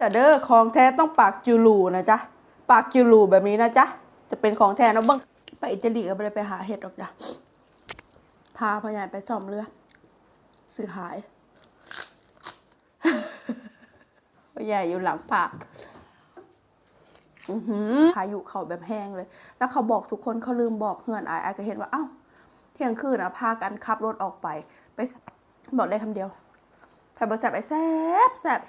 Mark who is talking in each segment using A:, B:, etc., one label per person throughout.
A: แต่เด้อของแท้ต้องปากจูลูนะจ๊ะปากจูลูแบบนี้นะจ๊ะจะเป็นของแท้นะเบิ้งไปอิตาลีก็ไม่ได้ไปหาเห็ดหรอกจ้ะพาพ่อใหญ่ไปซ่อมเรือซื้อขายพ่อใหญ่อยู่หลังปากอือหือพายุเขาแบบแห้งเลย แล้วเขาบอกทุกคนเขาลืมบอกเฮือนอายอายก็เห็นว่า เอ้า เที่ยงคืนนะพากันขับรถออกไป ไปบอกได้คำเดียวไผ่บอแซบไอ้แซบแซบ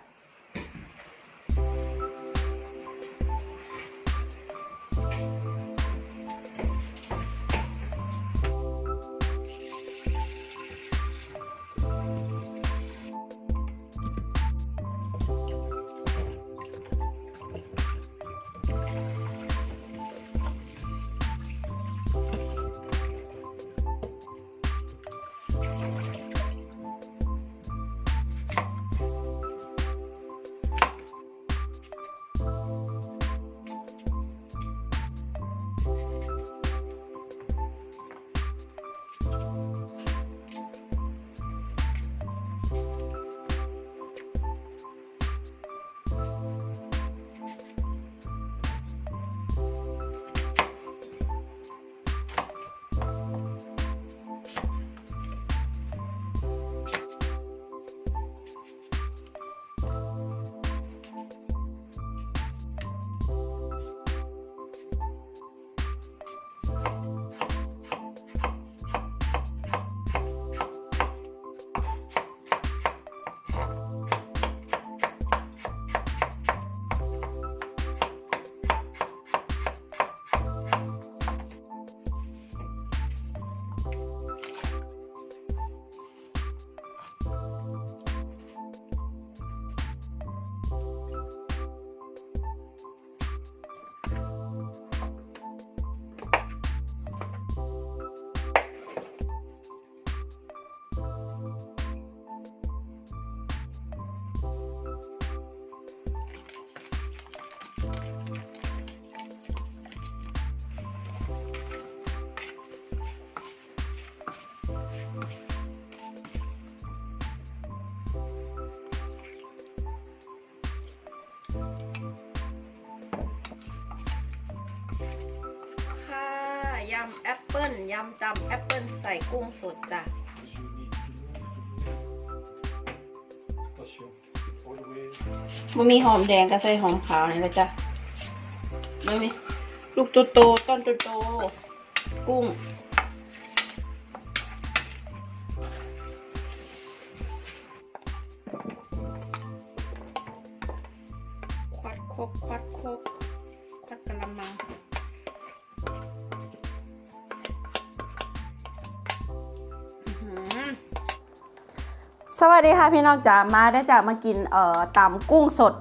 B: ยำแอปเปิ้ลยำจำแอปเปิ้ลใส่กุ้งสดจ้ะ มันมีหอมแดงกับใส่หอมขาวนี่ละจ้ะมันมีลูกโตโตต้นโตโตกุ้ง
A: สวัสดีค่ะพี่น้องจ๋ามาได้จากมากินเอ่อตำกุ้งสด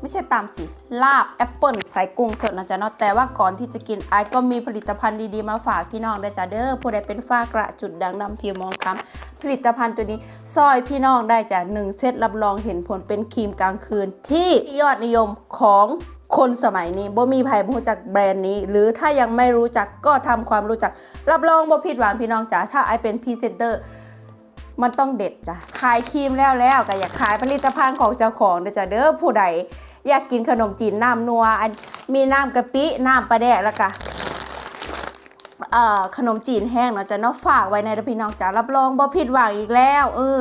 A: ไม่ใช่ตำสิ ลาบแอปเปิลใส่กุ้งสดนะจ๊ะเนาะแต่ว่าก่อนที่จะกินไอ้ก็มีผลิตภัณฑ์ดีๆมาฝากพี่น้องได้จ้ะเด้อผู้ใดเป็นฝ้ากระจุดด่างดำผิวมองคล้ำผลิตภัณฑ์ตัวนี้ซอยพี่น้องได้จ้ะหนึ่งเซตรับรองเห็นผลเป็นครีมกลางคืน ที่ยอดนิยมของคนสมัยนี้บ่มีใครรู้จักแบรนด์นี้ หรือถ้ายังไม่รู้จักก็ทำความรู้จัก รับรองบ่ผิดหวังพี่น้องจ๋าถ้าไอเป็นพรีเซนเตอร์ มันต้องเด็ดจ้ะขายครีมแล้วแล้วก็อยากขายผลิตภัณฑ์ของเจ้าของเด้อจ้ะเด้อผู้ใดอยากกินขนมจีนน้ำนัวอันมีน้ำกะปิน้ำปลาแดกแล้วก็เอ่อขนมจีนแห้งเนาะจะเนาะฝากไว้ในพี่น้องจ้ะรับรองบ่ผิดหวังอีกแล้วเออ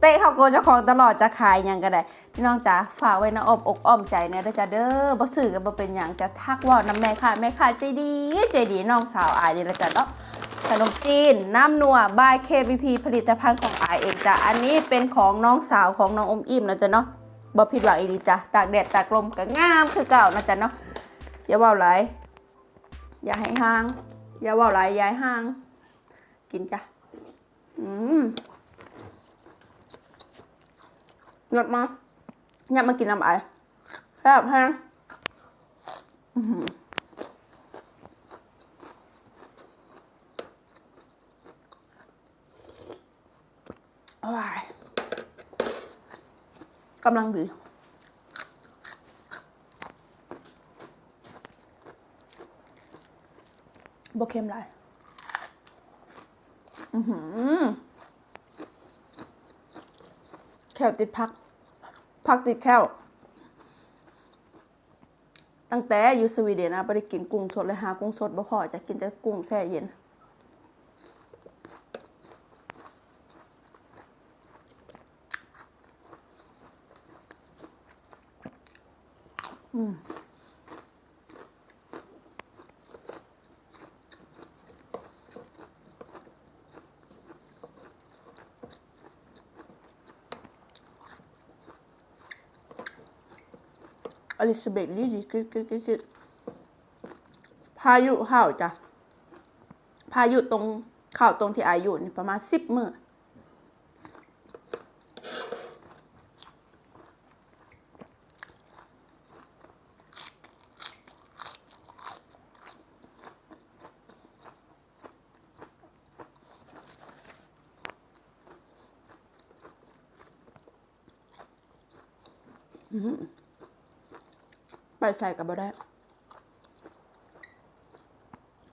A: เตะเข้าโกเจ้าของตลอดจะขายยังก็ได้ พี่น้องจ๋าฝากไว้ในอ้อมอกอ้อมใจนะเด้อจ้ะเด้อบ่ซื้อก็บ่เป็นหยังจะทักว่าน้ำแม่ค่ะแม่ค่ะใจดีใจดีน้องสาวอายนี่ละจ้ะเนาะ ขนมจีนน้ำนัวบาย KVP ผลิตภัณฑ์ของอายเองจ้ะอันนี้เป็นของน้องสาวของน้องอมอิ่มนะจ๊ะเนาะบ่ผิดหวังอีดีจ้ะตากแดดตากลมก็งามคือเก่านะจ๊ะเนาะอย่าเว่าหลายอย่าให้ห่างอย่าเว่าหลายอย่าให้ห่าง กินจ้ะอืมหยดมาหยับมากินน้ำไอแซ่บแฮงอื้อหือ ว้าย กำลังดีบเค็มไรอือหือแคลติดพัก พักติดแคลตั้งแต่อยู่สวีเดนนะบ่ได้กินกุ้งสดเลยหากุ้งสดบ่พอจะกินแต่กุ้งแช่เย็น อลิซาเบธลี่ลี่กึดกึดกึดกึดพายุเข้าจ้ะ พายุตรงเข้าตรงที่อายุนี่ประมาณสิบมือ ไปใส่กับบ่ได้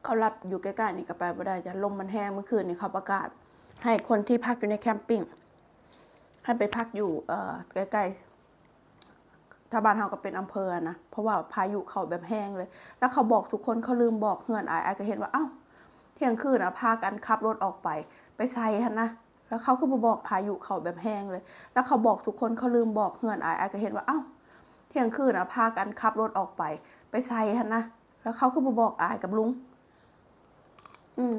A: เขารับอยู่ใกล้ๆนี่ก็ไปบ่ได้จะลมมันแห้งเมื่อคืนนี่เขาประกาศ ให้คนที่พักอยู่ในแคมปิ้งให้ไปพักอยู่เอ่อใกล้ๆถ้าบ้านเฮาก็เป็นอำเภอนะ เพราะว่าพายุเขาแบบแห้งเลย แล้วเขาบอกทุกคนเขาลืมบอกเฮือนอายอายก็เห็นว่า เอ้า เที่ยงคืนนะพากันขับรถออกไป ไปใส่นะ แล้วเขาคือบ่บอกพายุเขาแบบแห้งเลย แล้วเขาบอกทุกคนเขาลืมบอกเฮือนอายอายก็เห็นว่าเอ้าเที่ยงคืนนะพากันขับรถออกไป ไปใส่หันะแล้วเขาคือบ่บอกอายกับลุง อืม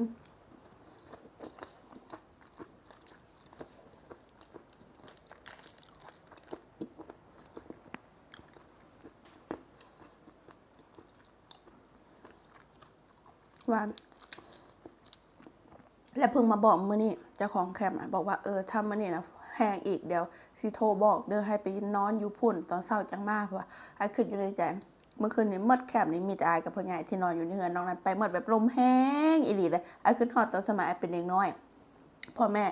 A: หวาน และเพิ่งมาบอกเมื่อนี้เจ้าของแคมป์บอกว่าเออถ้ามื่อนี้นะแห้งอีกเดี๋ยวสิโทรบอกเด้อให้ไปนอนอยู่พุ่นตอนเช้าจังมากเพราะว่าไอ้ขึ้นอยู่ในใจเมื่อคืนนี้มดแคมป์นี่มีแต่อายกับพ่อใหญ่ที่นอนอยู่ในเฮือนน้องนั้นไปหมดแบบลมแห้งอีหลีเลยไอ้ขึ้นฮอดตอนสมัยไอ้เป็นเด็กน้อยพ่อแม่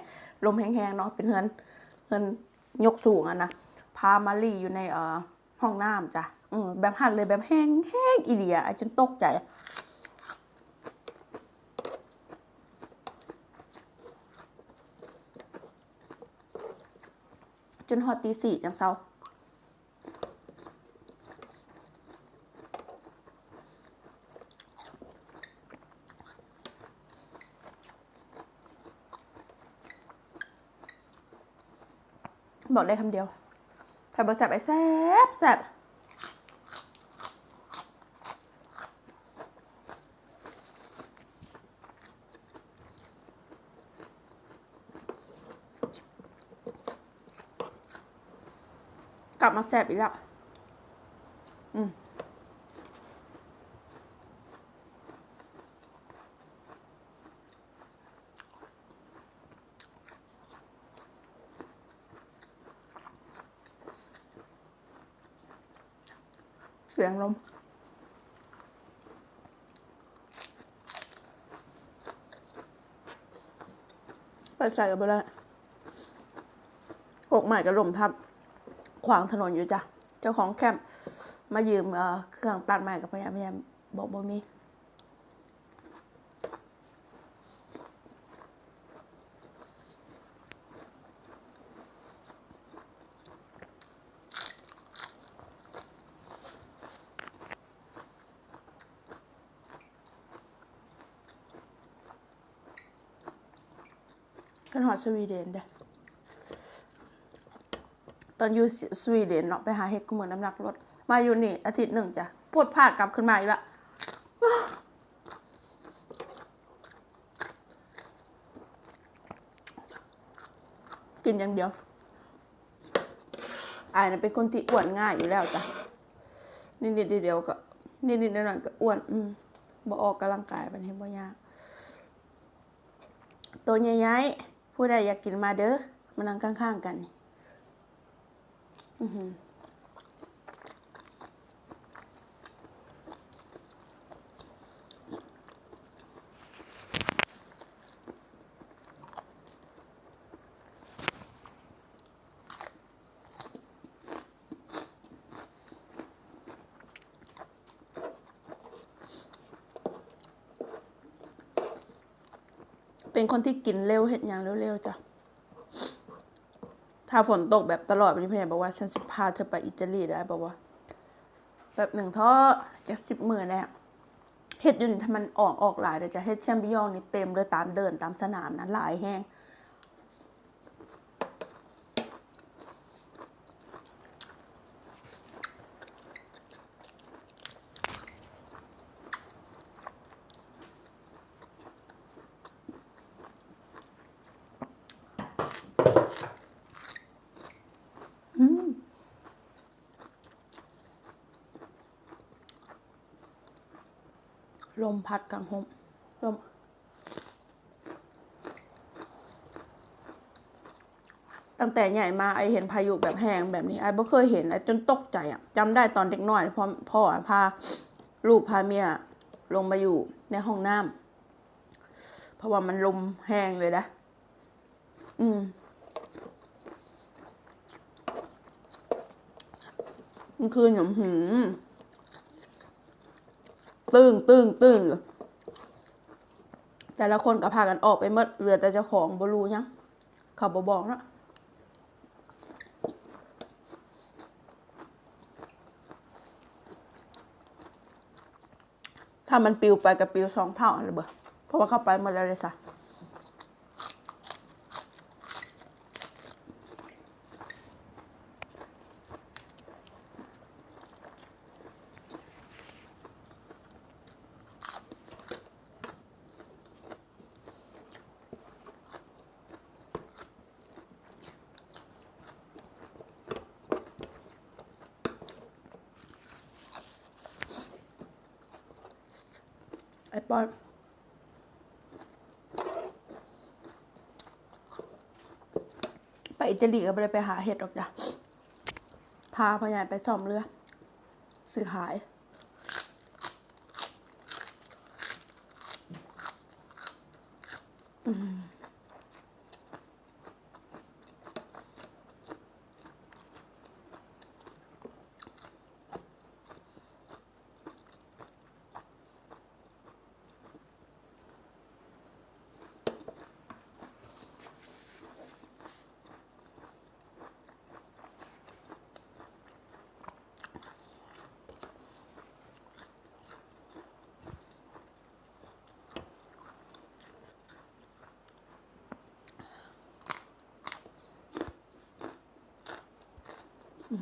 A: ลมแห้งๆเนาะเป็นเฮือนเฮือนยกสูงอะนะพามาลีอยู่ในเอ่อห้องน้ำจ้ะแบบหันเลยแบบแห้งแห้งอีหลีอะไอ้จนตกใจ นฮอดตีสี่จังเซาบอกได้คำเดียวไผ่บอแซบไอ้แซบแซบ มาแซบอีกแล้ว อืมเสียงลมไปใส่กันไปเลยหกใหม่กับลมทับ ขวางถนนอยู่จ้ะ เจ้าของแคมป์มายืมเครื่องตัดใหม่กับพยามพยายามบอกบ่มีกันหอดสวีเดนเด้อ ตอนอยู่สวีเดนเนาะไปหาเห็ดก็เหมือนน้ำหนักลดมาอยู่นี่ อาทิตย์หนึ่งจ้ะปวดพาดกลับขึ้นมาอีกละกินอย่างเดียวอายน่ะเป็นคนที่อ้วนง่ายอยู่แล้วจ้ะนิดๆเดียวก็นิดๆหน่อยๆก็อ้วน อืมบ่ออกกำลังกายมันเห็นบ่ยาก ตัวใหญ่ๆผู้ใดอยากกินมาเด้อมานั่งข้างๆกันนี่ เป็นคนที่กินเร็วเห็ดอย่างเร็วๆจ้ะ ถ้าฝนตกแบบตลอดวันนี้พี่ใหญ่บอกว่าฉันจะพาเธอไปอิตาลีได้บอกว่า แบบหนึ่งท่อจะสิบหมื่นแล้วเฮ็ดอยู่นี่ถ้ามันออกออกหลายเดี๋ยวจะเฮ็ดแชมปิยองนี่เต็มเลยตามเดินตามสนามนะหลายแห้ง ลมพัดกลางหมลมตั้งแต่ใหญ่มาไอเห็นพายุแบบแห้งแบบนี้ไอบ่เคยเห็นไอจนตกใจอะจำได้ตอนเด็กน้อยพ่อพ่อพาลูกพาเมียลงมาอยู่ในห้องน้ำเพราะว่ามันลมแห้งเลยนะอืมมันคืนหยมหืม ตึ้งตึ้งตึ้งอยู่แต่ละคนก็พากันออกไปเมดเหลือแต่เจ้าของบรูยังเขาบอบอกนะถ้ามันปิวไปกับปิวสองเท่าอะไรเบอเพราะว่าเข้าไปเมื่อไรเลยสะ อิตาลีก็ไม่ได้ไปหาเห็ดหรอกจ้ะพาพ่อใหญ่ไปซ่อมเรือซื้อขาย อา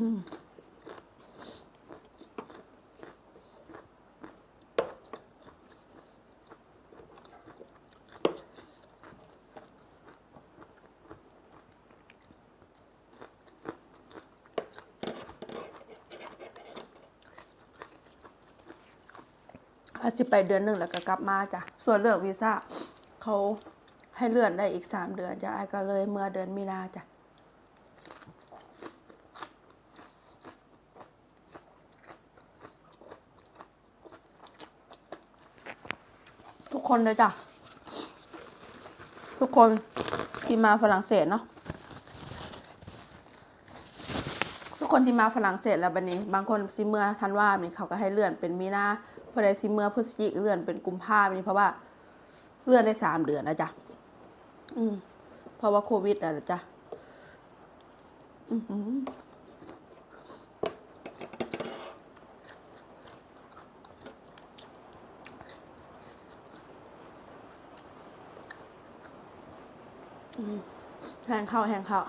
A: สิไปเดือนหนึ่งแล้วก็กลับมาจ้ะ ส่วนเรื่องวีซ่าเขาให้เลื่อนได้อีกสามเดือนจ้ะไอ้ก็เลยเมื่อเดือนมีนาจ้ะ คนเลยจ้ะ ทุกคนที่มาฝรั่งเศสเนาะทุกคนที่มาฝรั่งเศสแล้วบันนี้ บางคนซิเมื่อทันว่านี่เขาก็ให้เลื่อนเป็นมีนาพอได้ซิเมื่อพฤศจิกเลื่อนเป็นกุมภาพันธ์นี่เพราะว่าเลื่อนได้สามเดือนนะจ๊ะอืมเพราะว่าโควิดนะจ๊ะอือม แห้งเข้าแห้งเข้า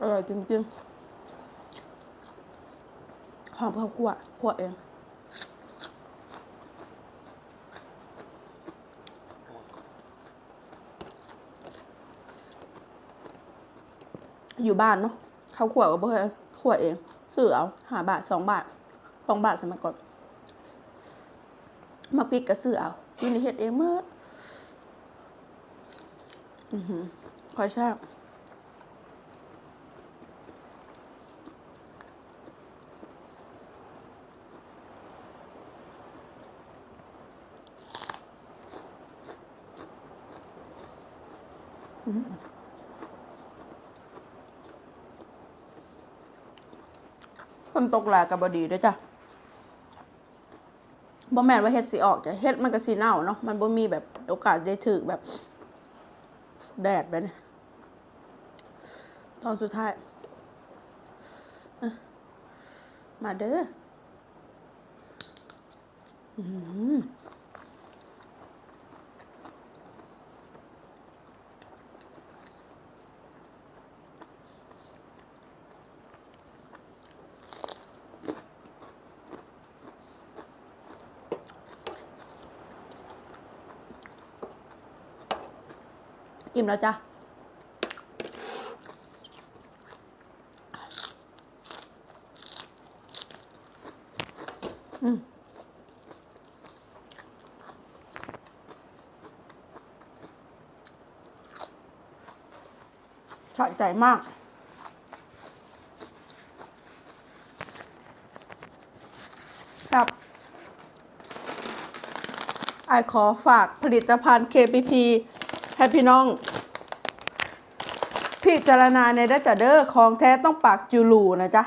A: อร่อยจริงๆ หอมข้าวคั่วคั่วเองอยู่บ้านเนาะข้าวคั่วก็บ่เคยเอาคั่วเองซื้อเอาหาบาทสองบาทสองบาทสมัยก่อน มาพริกก็ซื้อเอาอยู่ในเฮ็ดเองเมื่ออือหือคอยแซ่บคนตกหลายกับบดีด้วยจ้ะ บ่แม่นว่าเฮ็ดสิออกจะเฮ็ดมันก็สิเน่าเนาะมันบ่มีแบบโอกาสได้ถึกแบบ แดดแบบนี้ตอนสุดท้าย มาเด้อ อิ่มแล้วจ้ะสะใจมากครับไอขอฝากผลิตภัณฑ์ KPP ให้พี่น้อง พิจารณาในดัจเดอร์ของแท้ต้องปากจูลูนะจ๊ะ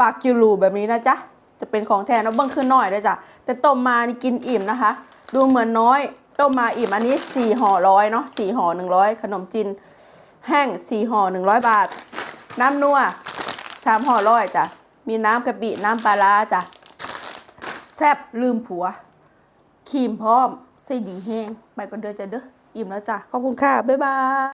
A: ปากจูลูแบบนี้นะจ๊ะจะเป็นของแท้นะเบิ้งขึ้นหน่อยนะจ๊ะแต่ต้มมานี่กินอิ่มนะคะ ดูเหมือนน้อยต้มมาอิ่มอันนี้สี่ห่อร้อยเนาะสี่ห่อหนึ่งร้อยขนมจีนแห้งสี่ห่อหนึ่งร้อยบาท น้ำนัวสามห่อร้อยจ้ะมีน้ำกะปิน้ำปลาร้าจ้ะแซบลืมผัวครีมพร้อมไส้ดีแห้งไปก่อนเด้อจ้ะเด้อ อิ่มแล้วจ้ะ ขอบคุณค่ะ บ๊ายบาย